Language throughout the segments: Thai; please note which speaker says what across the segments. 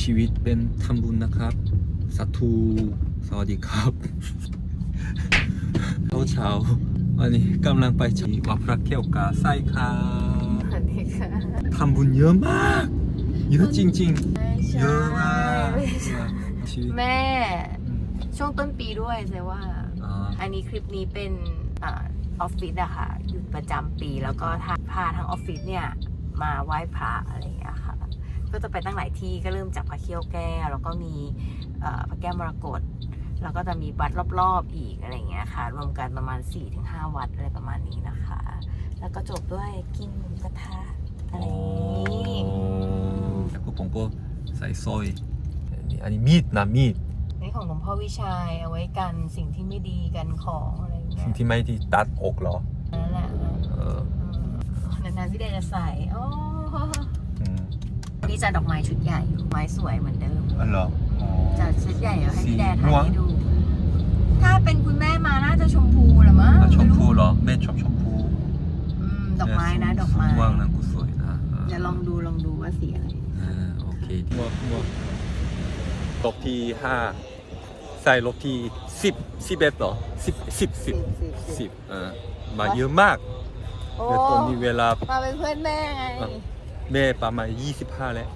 Speaker 1: ชีวิตเป็นทำบุญนะครับสาธุสวัสดีครับเช้าเช้าๆวันนี้กำลังไปที่วัดพระแก้วกาไส้ครับ
Speaker 2: สวัสดีค่ะ
Speaker 1: ทำบุญเยอะมากเยอะจริง
Speaker 2: ไม่
Speaker 1: ๆ
Speaker 2: ใช่
Speaker 1: เยอะมาก
Speaker 2: ไม่ใช่
Speaker 1: ชีวิต
Speaker 2: แม่
Speaker 1: อืม
Speaker 2: ช่วงต้นปีด้วยเซว่า
Speaker 1: อ่า
Speaker 2: อันนี้คลิปนี้เป็นอาออฟฟิศอะค่ะหยุดประจำปีแล้วก็ทาพาทางออฟฟิศเนี่ย มาไหว้พระอะไรอย่างเงี้ยค่ะ ก็จะไปตั้งหลายที่ก็เริ่มจากพระเขี้ยวแก้ว แล้วก็มีเอ่อพระแก้วมรกตแล้วก็จะมีวัดรอบๆอีกอะไรอย่างเงี้ยค่ะ รวมกันประมาณ 4-5 วัดอะไรประมาณนี้นะคะ แล้วก็จบด้วยกินหมูกระทะอะไรอย่างนี้
Speaker 1: แล้วก็ผมก็ใส่สร้อยอันนี้อันนี้มีดนะมีด
Speaker 2: นี่ของหลวงพ่อวิชัยเอาไว้กันสิ่งที่ไม่ดีกันของอะไรอย่างเงี้
Speaker 1: สิ่ง
Speaker 2: ย
Speaker 1: ที่ไม่ที่ตัดอกเหรอ
Speaker 2: นั่นแหละ
Speaker 1: เออ
Speaker 2: นานๆพี่เดชจะใส่โอ้
Speaker 1: อืม
Speaker 2: นี่จะดอกไม้ชุดใหญ่อยู่ไม้สวยเหมือนเดิม
Speaker 1: อันเหรออ๋อ
Speaker 2: จะชุดใหญ่เดี๋ยวให้พี่แดน
Speaker 1: สีม่
Speaker 2: ถ่ายว
Speaker 1: ง
Speaker 2: ให้ดู ถ้าเป็นคุณแม่มาน่าจะชมพูเหรือมั้ง
Speaker 1: อะชมพูเหรอแม่ชอบชมพู
Speaker 2: อืมดอกไม้นะดอกไม้
Speaker 1: ม่วงนะกูสวยนะ
Speaker 2: เดี๋ยวลองดูลองดูว่าสีอะไร
Speaker 1: อ่าโอเคม่วงม่วงรอบที่ห้าใส่รอบที่สิบสิบเอ็ดเหรอสิบสิบสิบสิบอ่ามาเยอะมาก
Speaker 2: โอ้
Speaker 1: เดี๋ยวตอนนี้เวลา
Speaker 2: มาเป็นเพื่อนแม่ไง
Speaker 1: อะ แม่ประมาณ 25 แล้ว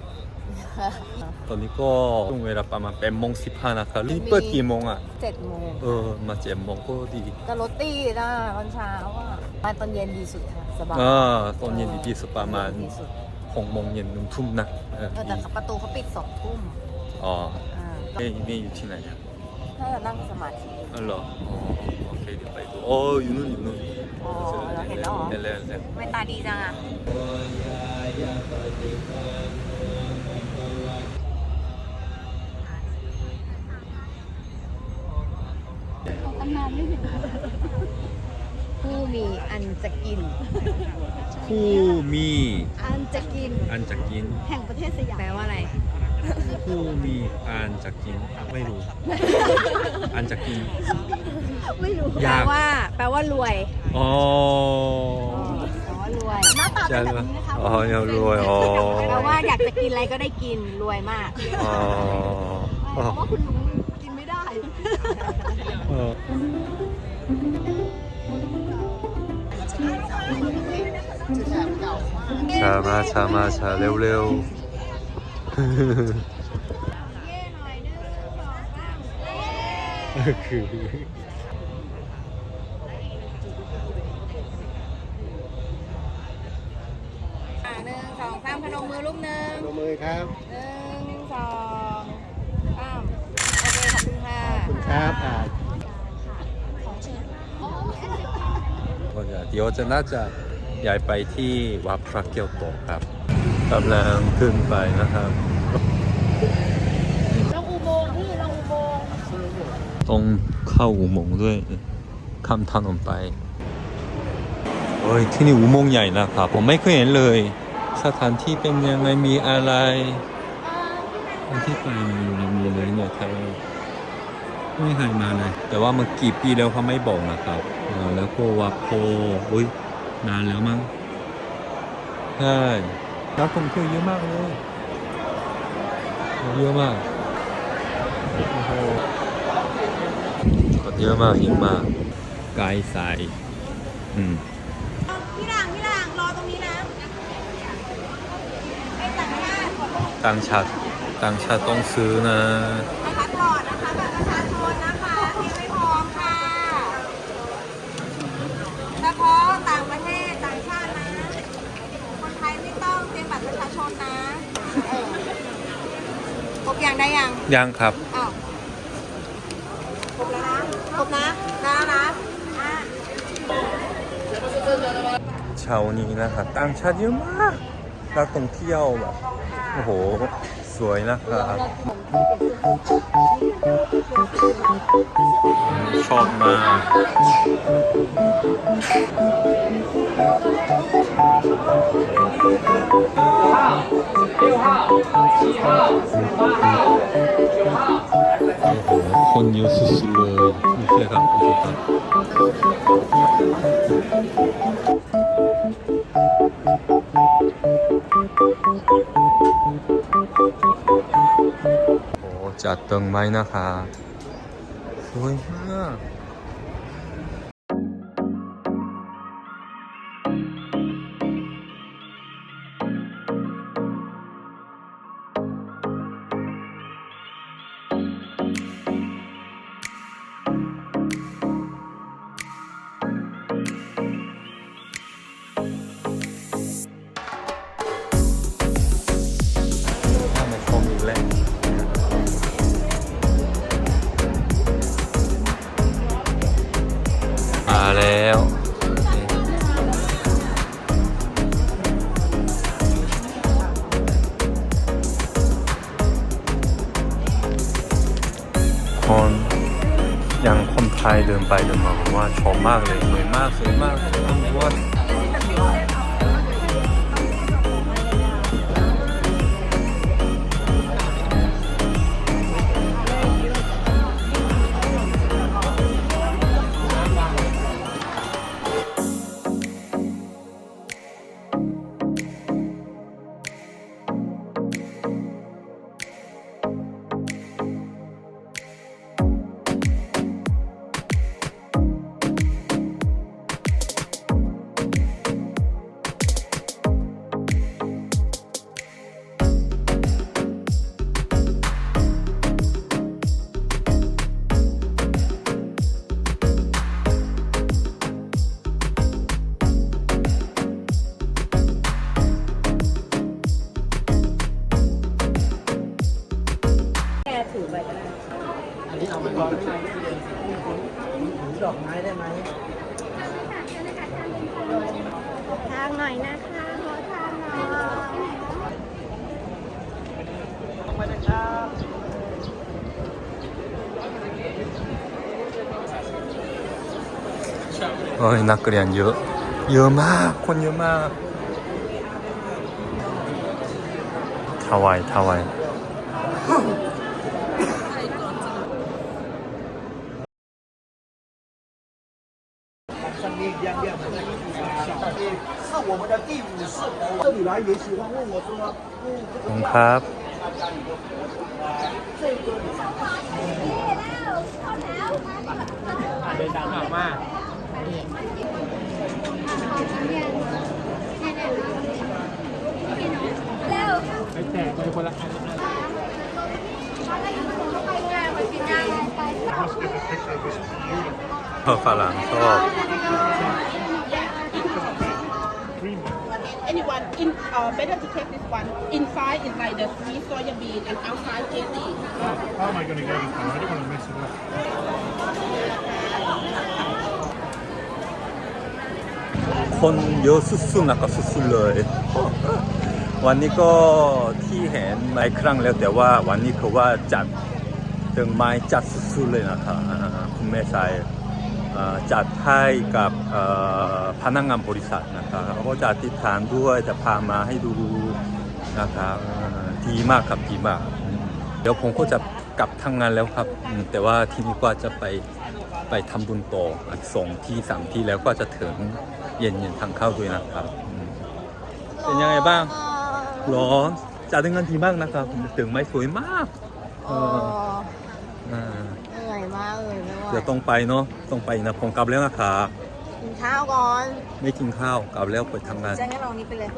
Speaker 1: ตอนนี้ก็ช่วงเวลาประมาณ8โมง15นะครับนี่เปิดกี่โมงอะ
Speaker 2: เจ็ดโมง
Speaker 1: เออ มาเจ็ดโมงก็ดี
Speaker 2: แต่รถตีนะตอนเช้าอะมาตอนเย็นดีสุดค่ะสบาย
Speaker 1: อ่าตอนเย็นดีที่สุดประมาณ
Speaker 2: ดีสุด
Speaker 1: 6โมงเย็นหนึ่งทุ่มนะเออ
Speaker 2: เออแต่ประตูเขาปิดสองทุ่ม
Speaker 1: อ๋อ
Speaker 2: อ่าก็
Speaker 1: แม่แม่อยู่ที่ไหนอะ
Speaker 2: น่าจะนั่งสมาธิ
Speaker 1: อ๋อเหรออ๋อโอเคเดี๋ยวไปดูโอ้อยู่นู่นอยู่นู่น
Speaker 2: อ๋อ เราเห็นแล้วเหรอ
Speaker 1: เห็นแล้วเห็นแล้ว
Speaker 2: ไม่ตาดีจังอะผู้มีอันจะกิน
Speaker 1: ผู้มี
Speaker 3: อันจะกิน
Speaker 1: อันจะกิน
Speaker 3: แห่งประเทศสยาม
Speaker 2: แปลว่าอะไร
Speaker 1: ผู้มีอันจะกิน ไม่รู้ อันจะกิน
Speaker 3: ไม่รู้
Speaker 2: แปล
Speaker 1: ยาก
Speaker 2: ว่า แปลว่ารวย
Speaker 1: อ๋อ
Speaker 2: แปลว่ารวย
Speaker 3: หน้าตาเป็น
Speaker 1: ใช่
Speaker 3: แบบ
Speaker 1: ไหม
Speaker 3: นี้นะคะ
Speaker 1: อ๋อยังรวยอ๋อ
Speaker 2: แปลว่าอยากจะกินอะไรก็ได้กินรวยมาก
Speaker 1: อ๋อ
Speaker 3: เพราะว่าคุณลุงกินไม่ได้
Speaker 1: เออชามาชามาชาเร็วเร็วคือ
Speaker 2: อ่าหนึ่งสองสามพนมมือลูกหนึ่ง
Speaker 4: ลงมือ ครับ
Speaker 2: หนึ่งสองสามโอเคขอบคุณค่ะ
Speaker 4: คุณครับอ่า
Speaker 1: ก็จะเดี๋ยวจะน่าจะย้ายไปที่วัดพระเกียวโตครับกำลังขึ้นไปนะครับ
Speaker 3: ลงอุโมงค์พี่ลงอุโมงค์
Speaker 1: ต้องเข้าอุโมงค์ด้วยข้ามถนนไปโอ้ยที่นี่อุโมงค์ใหญ่นะครับผมไม่เคยเห็นเลย สถานที่เป็นยังไงมีอะไรอันที่ไปมีมีเลยเนี่ยครไม่เคยมาเลย แต่ว่ามันกี่ปีแล้วเขาไม่บอกนะครับแล้วก็วัดโพอุ้ยนานแล้วมั้งใช่นักท่องเที่ยวเยอะมากเลย เยอะมากโคนเยอะมากเยอะมากไกลสายอืม
Speaker 3: พี่หลังพี่หลังรอตรงนี้นะไอ้ต่างชาติขอโทษ
Speaker 1: ต่างชาติต่างชาติต้องซื้อนะ
Speaker 3: พาสปอร์ตนะคะบัตรประชาชนนะคะที่ไม่พร้อมค่ะเฉพาะต่างประเทศต่างชาตินะคนไทยไม่ต้องเตรียมบัตรประชาชนนะเออครบยังได้ยัง
Speaker 1: ยังครับ
Speaker 3: อ้าวครบแล้วนะครบนะได้แล้วนะอะ
Speaker 1: เช้านี้นะครับต่างชาติเยอะมากนักท่องเที่ยวแบบ โอ้โห สวยนะครับ ชอบมากโอ้โหคนเยอะสุดๆเลยนี่ใช่ครับนี่ครับ จัดดอกไม้นะคะ สวยมาก เดินไปเดินมาผมว่าชอบมากเลยสวยมากสวยมากต้องว่า
Speaker 2: ก อั
Speaker 4: นนี้เอาไปก่อนถือดอกไม้ได้ไหม
Speaker 3: ทางหน่อยนะคะขอทางหน่อย
Speaker 4: ไปนะครับ
Speaker 1: เอ้ยนักเรียนเยอะเยอะมากคนเยอะมากทวายทวาย ผมครับ
Speaker 4: เดินตาไปแจกไปคนละอัน
Speaker 1: ฝรั่งชอบ
Speaker 5: anyone in uh, better to take this one inside is like the sweet soya bean and outside jelly
Speaker 6: How am I going to go this time? I don't want to mess it up.
Speaker 1: คนเยอะสุดๆนะครับสุดๆเลย วันนี้ก็ที่เห็นหลายครั้งแล้วแต่ว่าวันนี้คือว่าจัดดอกไม้จัดสุดๆเลยนะครับอ่าคุณแม่ชายอ่า จัดให้กับพนักงานบริษัทนะครับเขาก็จะอธิษฐานด้วยจะพามาให้ดูนะครับดีมากครับดีมาก เดี๋ยวผมก็จะกลับทางงานแล้วครับ แต่ว่าที่นี่ก็จะไปไปทำบุญต่ออีกสองที่สามที่แล้วก็จะถึงเย็นๆทางเข้าด้วยนะครับ เป็นยังไงบ้างร้อนจัดงานดีมากนะครับ ถึงไม้สวยมาก
Speaker 3: โอ้
Speaker 1: อ่า
Speaker 3: เหนื่อยมาก เลยไม่ไหว
Speaker 1: เดี๋ยวต้องไปเนาะต้องไปนะผมกลับแล้วนะครับ
Speaker 3: กินข้าวก่อน
Speaker 1: ไม่กินข้าวกลับแล้วไปทำงาน
Speaker 2: จะงั้นลองนี้ไปเลย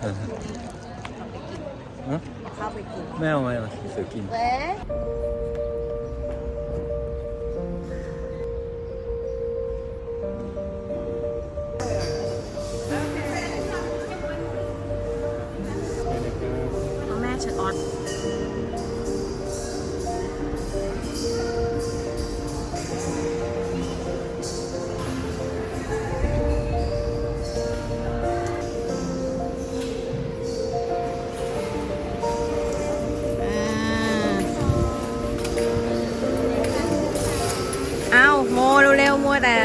Speaker 1: เออฮะ
Speaker 2: เข้าไปกิน
Speaker 1: ไม่เอาไม่เอาเสือกิน
Speaker 2: มัวแต่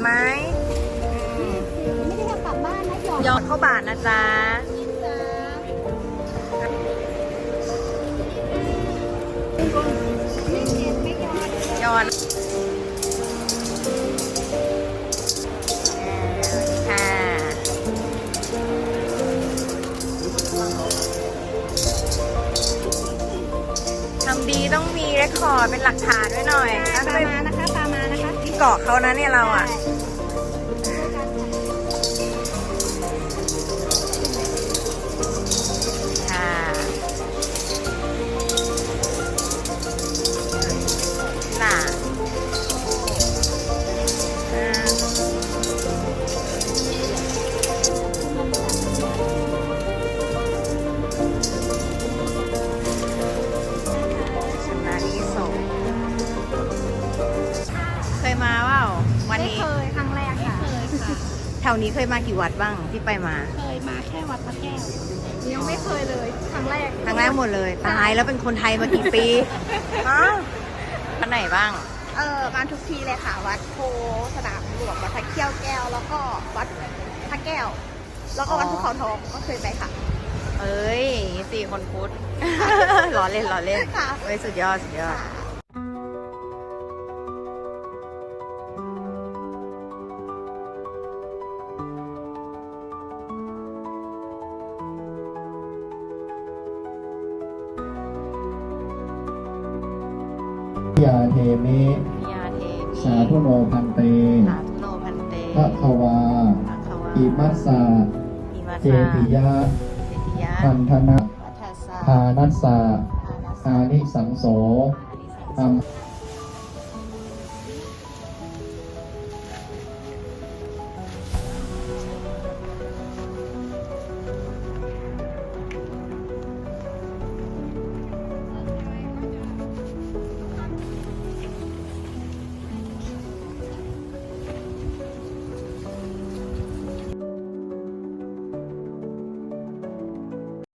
Speaker 2: ไหม
Speaker 3: ไม่ได้จะกลับบ้านนะหยอด
Speaker 2: หยอดเข้าบาทนะจ๊ะหยอด เกาะเขานะเนี่ยเราอะค่ะ วนี้เคยมากี่วัดบ้างที่ไปมา
Speaker 5: เคยมาแค่วัดพระแก้ว
Speaker 3: ยังไม่เคยเลยครั้งแรก
Speaker 2: ครั้งแรกหมดเลยตายแล้วเป็นคนไทยมากี่ปีฮะวัดไหนบ้าง
Speaker 3: เออมาทุกทีเลยค่ะ วัดโพสนามหลวงวัดพระเขี้ยวแก้ว แล้วก็วัดพระแก้ว แล้วก็วัด
Speaker 2: อ๋อ
Speaker 3: ภูเขาทองก็เคยไปค่ะ
Speaker 2: เอ้ยสี่คนพุทธล้อเล่นล้อเล่น
Speaker 3: ค่ะ
Speaker 2: เฮ้ยสุดยอดสุดยอด
Speaker 7: ยาเทเม
Speaker 2: ยาเทมี
Speaker 7: สาธุโนพันเต
Speaker 2: สาธุโนพันเต
Speaker 7: พระควา
Speaker 2: ภะคะวา
Speaker 7: อิมัสสะ
Speaker 2: อิมา
Speaker 7: เจ
Speaker 2: สา
Speaker 7: ติยะ
Speaker 2: เจติยะ
Speaker 7: พันธนะ
Speaker 2: วัฏสสะ
Speaker 7: ทานัสสะ
Speaker 2: อานัสสะ
Speaker 7: อานิสังโส
Speaker 2: อานิสังส
Speaker 7: อัม
Speaker 2: สะ